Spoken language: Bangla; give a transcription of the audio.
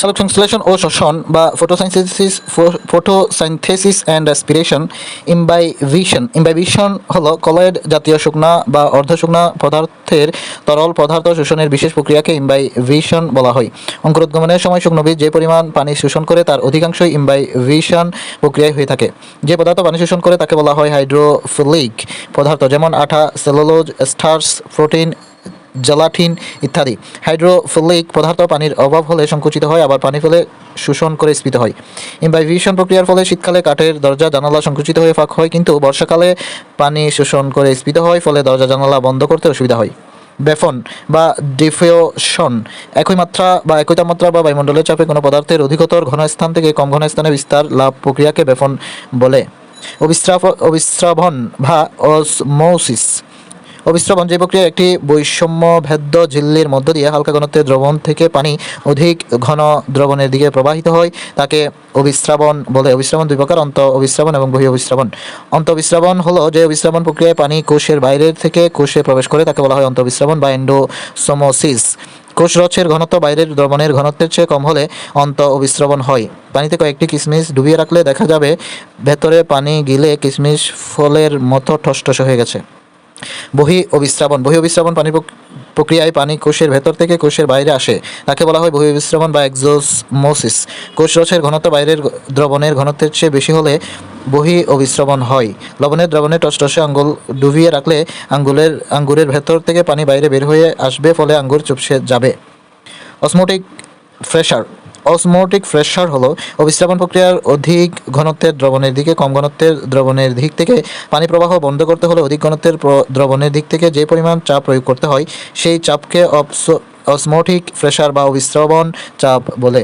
সালোক সংশ্লেষণ ও শোষণ বা ফটোসাইন্থেসিস ফটোসাইন্থেসিস অ্যান্ড অ্যাসপিরেশন ইম্বাইভিশন ইম্বাইভিশন হলো কলয়েড জাতীয় শুকনা বা অর্ধ শুকনা পদার্থের তরল পদার্থ শোষণের বিশেষ প্রক্রিয়াকে ইম্বাইভিশন বলা হয়। অঙ্কুরোদ্গমনের সময় শুকনো বীজ যে পরিমাণ পানি শোষণ করে তার অধিকাংশই ইম্বাইভিশন প্রক্রিয়ায় হয়ে থাকে। যে পদার্থ পানি শোষণ করে তাকে বলা হয় হাইড্রোফিলিক পদার্থ, যেমন আঠা সেলুলোজ স্টার্স প্রোটিন জেলাটিন ইত্যাদি। হাইড্রোফিলিক পদার্থ পানির অভাব হলে সংকুচিত হয়, আবার পানি ফেলে শোষণ করে স্ফীত হয়। ইম্বাইভিশন প্রক্রিয়ার ফলে শীতকালে কাঠের দরজা, জানালা সংকুচিত হয়ে ফাঁক হয়, কিন্তু বর্ষাকালে পানি শোষণ করে স্ফীত হয়, ফলে দরজা, জানালা বন্ধ করতে অসুবিধা হয়। বেফন বা ডিফিওশন একই মাত্রা বা একই তাপমাত্রা বা বায়ুমণ্ডলের চাপে কোনো পদার্থের অধিকতর ঘনস্থান থেকে কম ঘনস্থানে বিস্তার লাভ প্রক্রিয়াকে বেফন বলে। অবিস্রাব অবিস্রাবন বা অসমোসিস অবিস্রাবন যে প্রক্রিয়া একটি বৈষম্য ভেদ্য ঝিল্লির মধ্য দিয়ে হালকা ঘনত্বের দ্রবণ থেকে পানি অধিক ঘন দ্রবণের দিকে প্রবাহিত হয়। তাকে অবিস্রাবন বলে। অবিস্রাবন দুই প্রকার, অন্ত অবিস্রাবন এবং বহি অবিস্রাবন অন্ত অবিস্রাবন হলো যে অবিস্রাবন প্রক্রিয়ায় পানি কোষের বাইরের থেকে কোষে প্রবেশ করে, তাকে বলা হয় অন্ত অবিস্রাবন বা এন্ডোসোমোসিস। কোষরসের ঘনত্ব বাইরের দ্রবণের ঘনত্বের চেয়ে কম হলে অন্ত অবিস্রাবন হয়। পানিতে কয়েকটি কিশমিশ ডুবিয়ে রাখলে দেখা যাবে, ভেতরে পানি গিলে কিশমিশ ফলের মতো ঠসঠসে হয়ে গেছে। বহি অবিশ্রাবণ বহি অবিশ্রাবণ পানি প্রক্রিয়ায় পানি কোষের ভেতর থেকে কোষের বাইরে আসে। তাকে বলা হয় বহি অবিস্রাবন বা এক্সোসমোসিস। কোষরসের ঘনত্ব বাইরের দ্রবণের ঘনত্বের চেয়ে বেশি হলে বহি অবিস্রাবন হয়। লবণের দ্রবণে টসটসে আঙ্গুল ডুবিয়ে রাখলে আঙ্গুলের, আঙ্গুরের ভেতর থেকে পানি বাইরে বের হয়ে আসবে, ফলে আঙ্গুর চুপসে যাবে। অসমোটিক প্রেশার অসমোটিক প্রেশার হলো অবিস্রাবণ প্রক্রিয়ার অধিক ঘনত্বের দ্রবণের দিকে, কম ঘনত্বের দ্রবণের দিক থেকে পানি প্রবাহ বন্ধ করতে হলে অধিক ঘনত্বের দ্রবণের দিক থেকে যে পরিমাণ চাপ প্রয়োগ করতে হয়, সেই চাপকে অসমোটিক প্রেশার বা অবিশ্রাবণ চাপ বলে।